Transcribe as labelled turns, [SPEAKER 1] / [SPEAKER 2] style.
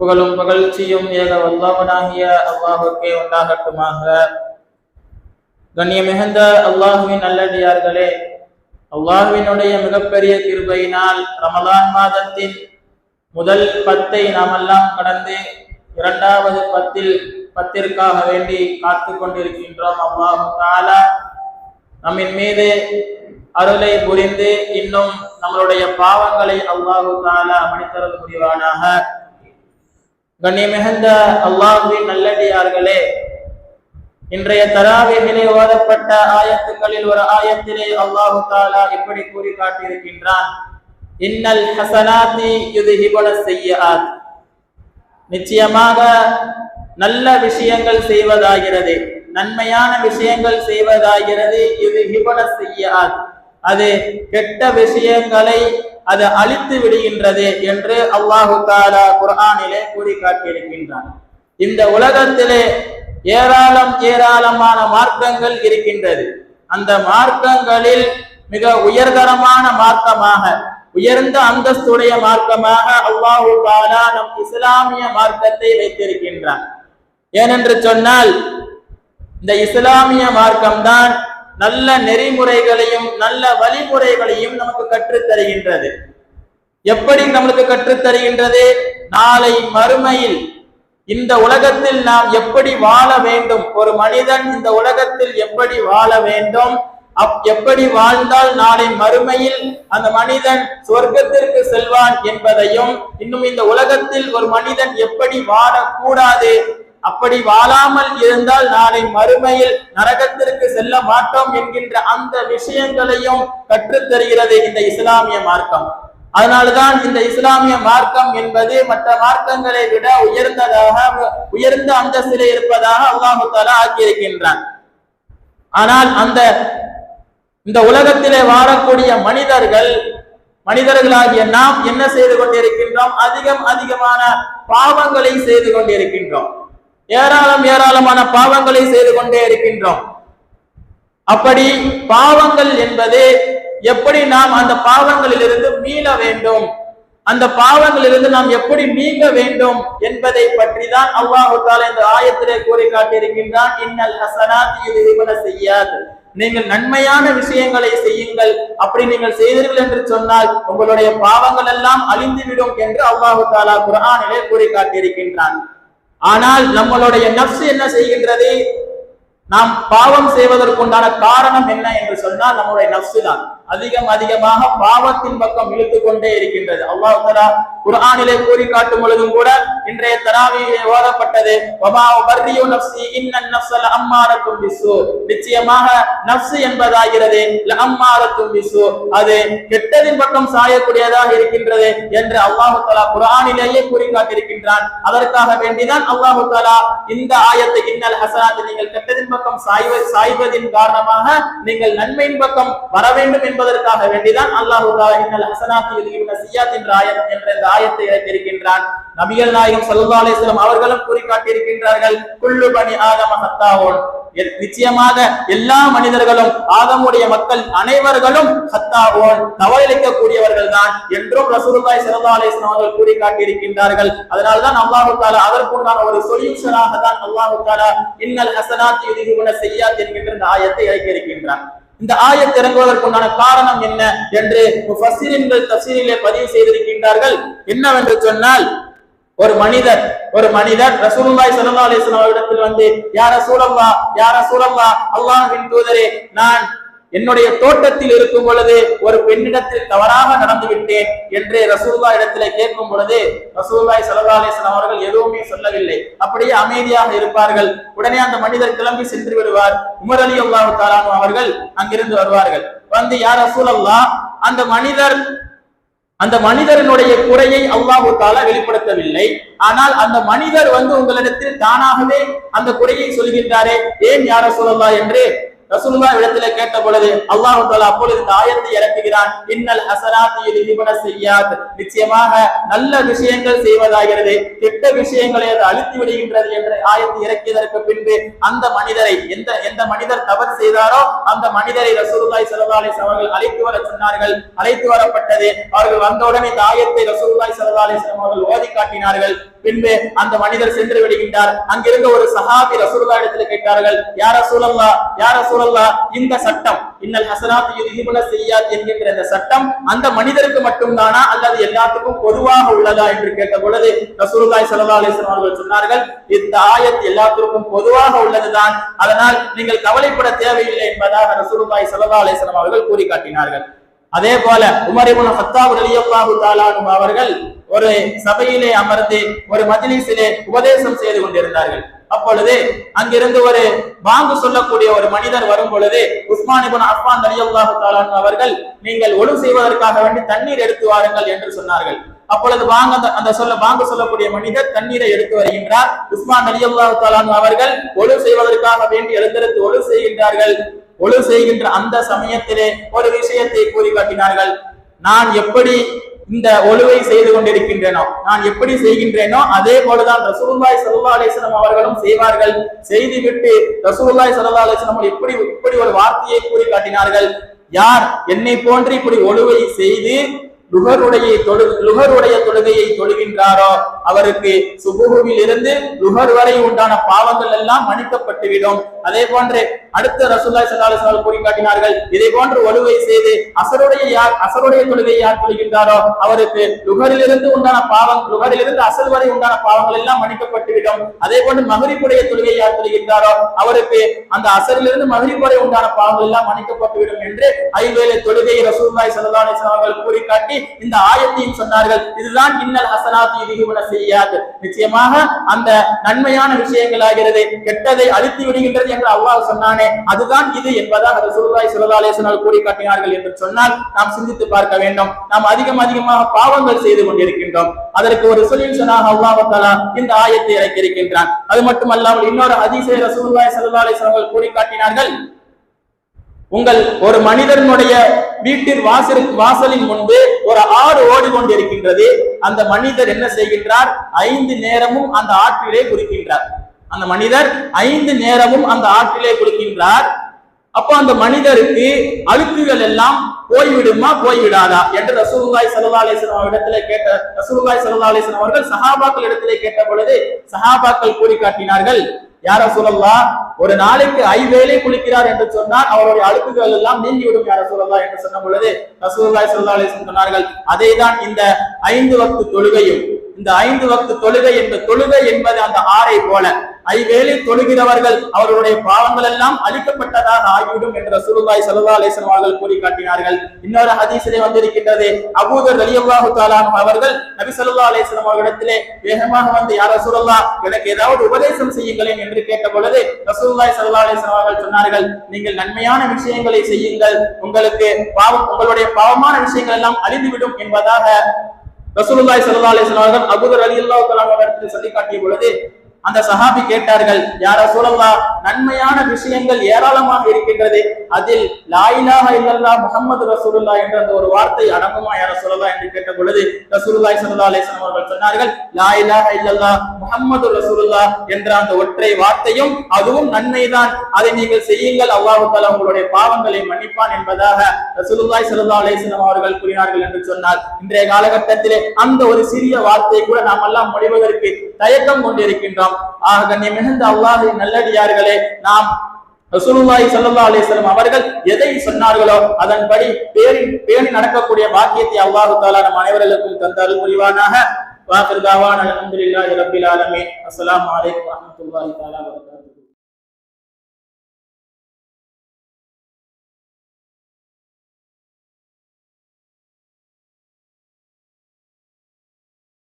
[SPEAKER 1] புகழும் புகழ்ச்சியும் ஏக வல்லவனாகிய அல்லாஹுக்கே உண்டாகட்டுமாக. கண்ணியமிகுந்த அல்லாஹுவின் நல்லடியார்களே அல்லாஹுவினுடைய மிகப்பெரிய கிருபையினால் ரமலான் மாதத்தின் முதல் பத்தை நாமெல்லாம் கடந்து இரண்டாவது பத்தில் பத்திற்காக வேண்டி காத்து கொண்டிருக்கின்றோம் அல்லாஹு தாலா நம்மின் மீது அருளை புரிந்து இன்னும் நம்மளுடைய பாவங்களை அல்லாஹு தாலா மனிதரது புரிவானாக. கண்ணியமிகுந்த அல்லாஹுவின் நல்லடியார்களே இன்றைய தராவிகளே ஓதப்பட்ட ஆயத்துக்களில் ஒரு ஆயத்திலே அல்லாஹு தாலா இப்படி கூறி காட்டியிருக்கின்றான் இன்னல் ஹசனாதி இது ஹிபல செய்யாத் நிச்சயமாக நல்ல விஷயங்கள் செய்வதாகிறது நன்மையான விஷயங்கள் செய்வதாகிறது இது ஹிபன செய்யாத் அது கெட்ட விஷயங்களை அது அழித்து விடுகின்றது என்று அல்லாஹு தாலா குரானிலே கூறி காட்டியிருக்கின்றான் இந்த உலகத்திலே ஏராளம் ஏராளமான மார்க்கங்கள் இருக்கின்றது. அந்த மார்க்கங்களில் மிக உயர்தரமான மார்க்கமாக உயர்ந்த அந்தஸ்துடைய மார்க்கமாக அல்லாஹு தாலா நம் இஸ்லாமிய மார்க்கத்தை வைத்திருக்கின்றான். ஏனென்று சொன்னால் இந்த இஸ்லாமிய மார்க்கம்தான் நல்ல நெறிமுறைகளையும் நல்ல வழிமுறைகளையும் நமக்கு கற்றுத் தருகின்றது எப்படி நம்மளுக்கு கற்றுத் தருகின்றது நாளை மறுமையில் இந்த உலகத்தில் நாம் எப்படி வாழ வேண்டும்? ஒரு மனிதன் இந்த உலகத்தில் எப்படி வாழ வேண்டும்? அப் எப்படி வாழ்ந்தால் நாளை மறுமையில் அந்த மனிதன் சொர்க்கத்திற்கு செல்வான் என்பதையும் இன்னும் இந்த உலகத்தில் ஒரு மனிதன் எப்படி வாழக்கூடாது அப்படி வாழாமல் இருந்தால் நாளை மறுமையில் நரகத்திற்கு செல்ல மாட்டோம் என்கின்ற அந்த விஷயங்களையும் கற்றுத் தருகிறது இந்த இஸ்லாமிய மார்க்கம். அதனால்தான் இந்த இஸ்லாமிய மார்க்கம் என்பது மற்ற மார்க்கங்களை விட உயர்ந்ததாக உயர்ந்த அந்தஸ்திலே இருப்பதாக அல்லாஹு தாலா ஆக்கியிருக்கின்றான். ஆனால் அந்த இந்த உலகத்திலே வாழக்கூடிய மனிதர்கள் மனிதர்களாகிய நாம் என்ன செய்து கொண்டிருக்கின்றோம்? அதிகம் அதிகமான பாவங்களை செய்து கொண்டிருக்கின்றோம். ஏராளம் ஏராளமான பாவங்களை செய்து கொண்டே இருக்கின்றோம். அப்படி பாவங்கள் என்பது எப்படி நாம் அந்த பாவங்களிலிருந்து மீள வேண்டும்? அந்த பாவங்களிலிருந்து நாம் எப்படி நீங்க வேண்டும் என்பதை பற்றி தான் அல்லாஹு தாலா இந்த ஆயத்திலே கூறி காட்டியிருக்கின்றான் இன்னல் ஹசனாத் யுதிபன செய்யாது. நீங்கள் நன்மையான விஷயங்களை செய்யுங்கள். அப்படி நீங்கள் செய்தீர்கள் என்று சொன்னால் உங்களுடைய பாவங்கள் எல்லாம் அழிந்துவிடும் என்று அல்லாஹு தாலா குரானிலே கூறி காட்டியிருக்கின்றான் ஆனால் நம்மளுடைய நப்சு என்ன செய்கின்றது? நாம் பாவம் செய்வதற்குண்டான காரணம் என்ன என்று சொன்னால் நம்முடைய நப்சு தான் அதிகம் அதிகமாக பாவத்தின் பக்கம் இழுத்து கொண்டே இருக்கின்றது. அல்லாஹ் தலா கூறி காட்டும் பொழுதும் கூட இன்றைய தராவியிலே ஓதப்பட்டது அம்மாரத்தும் பிசு நிச்சயமாக நப்சு என்பதாகிறது அம்மாரத்தும் பிசு அது கெட்டதின் பக்கம் சாயக்கூடியதாக இருக்கின்றது என்று அல்லாஹு தலா குரானிலேயே கூறி காட்டியிருக்கின்றான். அதற்காக வேண்டிதான் அல்லாஹு தலா இந்த ஆயத்தை இன்னல் ஹசனாத் நீங்கள் கெட்டதின் பக்கம் சாய்வ சாய்வதின் காரணமாக நீங்கள் நன்மையின் பக்கம் வர வேண்டும் என்பதற்காக வேண்டிதான் அல்லாஹு என்ற ஆயத் என்ற இந்த ஆயத்தை இறக்கியிருக்கின்றான் நபிகள் நாயகம் ஸல்லல்லாஹு அலைஹி அவர்களும் குறிக்காட்டியிருக்கின்றார்கள் குள்ளு பணி பனி ஆதம ஹத்தாவோன். நிச்சயமாக எல்லா மனிதர்களும் ஆதமுடைய மக்கள் அனைவர்களும் ஹத்தாவோன். தவறிழைக்கக்கூடியவர்கள் தான் என்றும் ரசூலுல்லாஹி ஸல்லல்லாஹு அலைஹி அவர்கள் கூறி காட்டியிருக்கின்றார்கள் அதனால்தான் அல்லாஹு தாலா அதற்குண்டான ஒரு சொல்யூஷனாக தான் அல்லாஹு தாலா இன்னல் ஹசனாத் யுதிஹிபுன சிய்யாத் என்கின்ற இந்த ஆயத்தை இறக்கியிருக்கின்றான் இந்த ஆயத் இறங்குவதற்குண்டான காரணம் என்ன என்று முஃபஸ்ஸிரின்கள் தஃசீரிலே பதிவு செய்திருக்கின்றார்கள். என்னவென்று சொன்னால் ஒரு மனிதர் ஒரு மனிதர் ரசூலுல்லாய் சல்லா அலிஸ்லாம் இடத்தில் வந்து யார ரசூலல்லாஹ் யார ரசூலல்லாஹ் அல்லாஹின் தூதரே நான் என்னுடைய தோட்டத்தில் இருக்கும் பொழுது ஒரு பெண்ணிடத்தில் தவறாக நடந்து விட்டேன் என்று ரசூல்லா இடத்துல கேட்கும் பொழுது ரசூல்லாய் சல்லா அவர்கள் எதுவுமே சொல்லவில்லை. அப்படியே அமைதியாக இருப்பார்கள். உடனே அந்த மனிதர் கிளம்பி சென்று விடுவார். உமர் அலி அல்லாஹு தாலானு அவர்கள் அங்கிருந்து வருவார்கள். வந்து யார் ரசூலல்லா அந்த மனிதர் அந்த மனிதரனுடைய குறையை அல்லாஹு தாலா வெளிப்படுத்தவில்லை. ஆனால் அந்த மனிதர் வந்து உங்களிடத்தில் தானாகவே அந்த குறையை சொல்கின்றாரே. ஏன் யார சொல்லலாம் என்று ரசூலுல்லாஹ் இடத்துல கேட்ட பொழுது அல்லாஹ் தாலா அப்பொழுது இந்த ஆயத்தை இறக்குகிறான். இன்னல் ஹசனாத்தி யுதிபன செய்யாது. நிச்சயமாக நல்ல விஷயங்கள் செய்வதாகிறது. கெட்ட விஷயங்களை அது அழித்து விடுகின்றது என்ற ஆயத்தை இறக்கியதற்கு பின்பு அந்த மனிதரை எந்த எந்த மனிதர் தவறு செய்தாரோ அந்த மனிதரை ரசூலுல்லாஹி ஸல்லல்லாஹு அவர்கள் அழைத்து வர சொன்னார்கள். அழைத்து வரப்பட்டது. அவர்கள் வந்தவுடனே இந்த ஆயத்தை ரசூலுல்லாஹி ஸல்லல்லாஹு அவர்கள் ஓதி காட்டினார்கள். பின்பு அந்த மனிதர் சென்று விடுகின்றார். அங்கிருந்த ஒரு சஹாபி ரசூலுல்லாஹ் இடத்துல கேட்டார்கள் யார சூழல்லா யார சூழல்லா இந்த சட்டம் இன்னல் ஹசனாத் யுதிபுன என்கின்ற இந்த சட்டம் அந்த மனிதருக்கு மட்டும்தானா அல்லது எல்லாத்துக்கும் பொதுவாக உள்ளதா என்று கேட்ட பொழுது ரசூலுல்லாய் சல்லா அலிஸ்லாம் அவர்கள் சொன்னார்கள் இந்த ஆயத் எல்லாத்திற்கும் பொதுவாக உள்ளதுதான். அதனால் நீங்கள் கவலைப்பட தேவையில்லை என்பதாக ரசூலுல்லாய் சல்லா அலிஸ்லாம் அவர்கள் கூறி காட்டினார்கள் அதே போல உமர் ஹத்தாப் ரலியல்லாஹு அவர்கள் ஒரு சபையிலே அமர்ந்து ஒரு மஜ்லிஸிலே உபதேசம் செய்து கொண்டிருந்தார்கள். அப்பொழுது அங்கிருந்து ஒரு பாங்கு சொல்லக்கூடிய ஒரு மனிதர் வரும் பொழுது உஸ்மான் இப்னு அஃபான் ரலியல்லாஹு அவர்கள் நீங்கள் ஒழு செய்வதற்காக வேண்டி தண்ணீர் எடுத்து வாருங்கள் என்று சொன்னார்கள். அப்பொழுது வாங்க அந்த அந்த சொல்ல பாங்கு சொல்லக்கூடிய மனிதர் தண்ணீரை எடுத்து வருகின்றார். உஸ்மான் ரலியல்லாஹு தஆலா அவர்கள் ஒழு செய்வதற்காக வேண்டி எழுந்திருந்து ஒழு செய்கின்றார்கள் ஒழு செய்கின்ற அந்த சமயத்திலே ஒரு விஷயத்தை கூறி காட்டினார்கள். நான் எப்படி இந்த ஒழுவை செய்து கொண்டிருக்கின்றேனோ நான் எப்படி செய்கின்றேனோ அதே போலதான் ரசூலுல்லாஹி சல்லா அலைஹி அவர்களும் செய்வார்கள். செய்துவிட்டு ரசூலுல்லாஹி ஸல்லல்லாஹு அலைஹி இப்படி இப்படி ஒரு வார்த்தையை கூறி காட்டினார்கள். யார் என்னை போன்று இப்படி ஒழுவை செய்து லுகருடைய தொழு லுகருடைய தொழுகையை தொழுகின்றாரோ அவருக்கு சுபுகுவில் இருந்து லுகர் வரை உண்டான பாவங்கள் எல்லாம் மன்னிக்கப்பட்டுவிடும். அதே போன்று அடுத்த ரசூல்லாய் ஸல்லல்லாஹு அலைஹி கூறி காட்டினார்கள் இதே போன்று ஒழுவை செய்து அசருடைய யார் அசருடைய தொழுகையை யார் தொழுகின்றாரோ அவருக்கு லுகரிலிருந்து உண்டான பாவம் லுகரிலிருந்து அசல் வரை உண்டான பாவங்கள் எல்லாம் மன்னிக்கப்பட்டுவிடும். அதே போன்று மகரிப்புடைய தொழுகை யார் தொழுகின்றாரோ அவருக்கு அந்த அசரிலிருந்து மகரிப் வரை உண்டான பாவங்கள் எல்லாம் மன்னிக்கப்பட்டுவிடும் என்று ஐவேளை தொழுகையை ரசூல்லாய் சல்லா அலைஹி அவர்கள் கூறி காட்டி இந்த ஆயத்தையும் சொன்னார்கள். இதுதான் இன்னல் ஹசனாத் இதுகுண செய்யாது நிச்சயமாக அந்த நன்மையான விஷயங்கள் ஆகிறது கெட்டதை அழித்து விடுகின்றது என்று அல்லாஹ் சொன்னானே. அதுதான் இது என்பதாக அது ஸல்லல்லாஹு அலைஹி வஸல்லம் கூறி காட்டினார்கள் என்று சொன்னால் நாம் சிந்தித்து பார்க்க வேண்டும். நாம் அதிகம் அதிகமாக பாவங்கள் செய்து கொண்டிருக்கின்றோம். அதற்கு ஒரு சொல்யூஷனாக அல்லாஹ் இந்த ஆயத்தை இறக்கியிருக்கின்றான். அது மட்டுமல்லாமல் இன்னொரு ஹதீஸை ரசூலுல்லாஹி ஸல்லல்லாஹு அலைஹி கூறி காட்டினார்கள். உங்கள் ஒரு மனிதனுடைய வீட்டின் வாசலுக்கு வாசலின் முன்பு ஒரு ஆறு ஓடிக்கொண்டிருக்கின்றது. அந்த மனிதர் என்ன செய்கின்றார்? ஐந்து நேரமும் அந்த ஆற்றிலே குறிக்கின்றார் அந்த மனிதர் ஐந்து நேரமும் அந்த ஆற்றிலே குளிக்கின்றார். அப்போ அந்த மனிதருக்கு அழுக்குகள் எல்லாம் போய்விடுமா? போய்விடாதா? என்று ரசூலுல்லாஹி ஸல்லல்லாஹு அலைஹி இடத்திலே கேட்ட ரசூலுல்லாஹி ஸல்லல்லாஹு அவர்கள் சஹாபாக்கள் இடத்திலே கேட்ட பொழுது சஹாபாக்கள் கூறி காட்டினார்கள் யார சொல்லலாம் ஒரு நாளைக்கு ஐவேளை குளிக்கிறார் என்று சொன்னால் அவருடைய அழுக்குகள் எல்லாம் நீங்கிவிடும் யார சொல்லலாம் என்று சொன்ன பொழுது ரசூல்லாய் ஸல்லல்லாஹு சொன்னார்கள் வஸல்லம் சொன்னார்கள் அதேதான் இந்த ஐந்து வக்து தொழுகையும் இந்த ஐந்து வக்து தொழுகை என்ற தொழுகை என்பது அந்த ஆறை போல. ஐவேளை தொழுகிறவர்கள் அவர்களுடைய பாவங்கள் எல்லாம் அழிக்கப்பட்டதாக ஆகிவிடும் என்ற ரசூலுல்லாஹி ஸல்லல்லாஹு அலைஹி அவர்கள் கூறி காட்டினார்கள் இன்னொரு ஹதீசிலே வந்திருக்கின்றது. அபூதர் ரலியல்லாஹு தஆலா அவர்கள் நபி ஸல்லல்லாஹு அலைஹி அவர்களிடத்திலே வேகமாக வந்து யார் ரசூல்லா எனக்கு ஏதாவது உபதேசம் செய்யுங்களேன் என்று கேட்ட பொழுது ரசூல்லாய் ஸல்லல்லாஹு அவர்கள் சொன்னார்கள் நீங்கள் நன்மையான விஷயங்களை செய்யுங்கள். உங்களுக்கு பாவம் உங்களுடைய பாவமான விஷயங்கள் எல்லாம் அழிந்துவிடும் என்பதாக. ரசூலுல்லாய் ஸல்லல்லாஹு அலைஹி வஸல்லம் அவர்கள் அபூதர் ரலியல்லாஹு தஆலா சொல்லி காட்டிய பொழுது அந்த சஹாபி கேட்டார்கள் யார சூழல்லா நன்மையான விஷயங்கள் ஏராளமாக இருக்கின்றது. அதில் லாயிலாக இல்லல்லா முகமது ரசூலுல்லா என்ற அந்த ஒரு வார்த்தை அடங்குமா யார சொல்லலாம் என்று கேட்ட பொழுது ரசூலுல்லாய் சல்லா அலிஸ்லாம் அவர்கள் சொன்னார்கள் லாயிலாக இல்லல்லா முகமது ரசூலுல்லா என்ற அந்த ஒற்றை வார்த்தையும் அதுவும் நன்மைதான். அதை நீங்கள் செய்யுங்கள் அல்லாஹு தாலா உங்களுடைய பாவங்களை மன்னிப்பான் என்பதாக ரசூலுல்லாய் சல்லா அலிஸ்லாம் அவர்கள் கூறினார்கள் என்று சொன்னார். இன்றைய காலகட்டத்திலே அந்த ஒரு சிறிய வார்த்தை கூட நாம் எல்லாம் முடிவதற்கு தயக்கம் கொண்டிருக்கின்றோம். ஆக கண்ணியம் மிகுந்த அல்லாஹின் நல்லடியார்களே நாம் ரசூலுல்லாஹி ஸல்லல்லாஹு அலைஹி வஸல்லம் அவர்கள் எதை சொன்னார்களோ அதன்படி பேரி பேணி நடக்கக்கூடிய பாக்கியத்தை அல்லாஹ் தஆலா நம் அனைவர்களுக்கும் தந்தருள் புரிவானாக. வாஹிர் தாவான் அல்ஹம்துலில்லாஹி ரப்பில் ஆலமீன். அஸ்ஸலாமு அலைக்கும் வரஹ்மத்துல்லாஹி தஆலா வபரகாத்துஹு.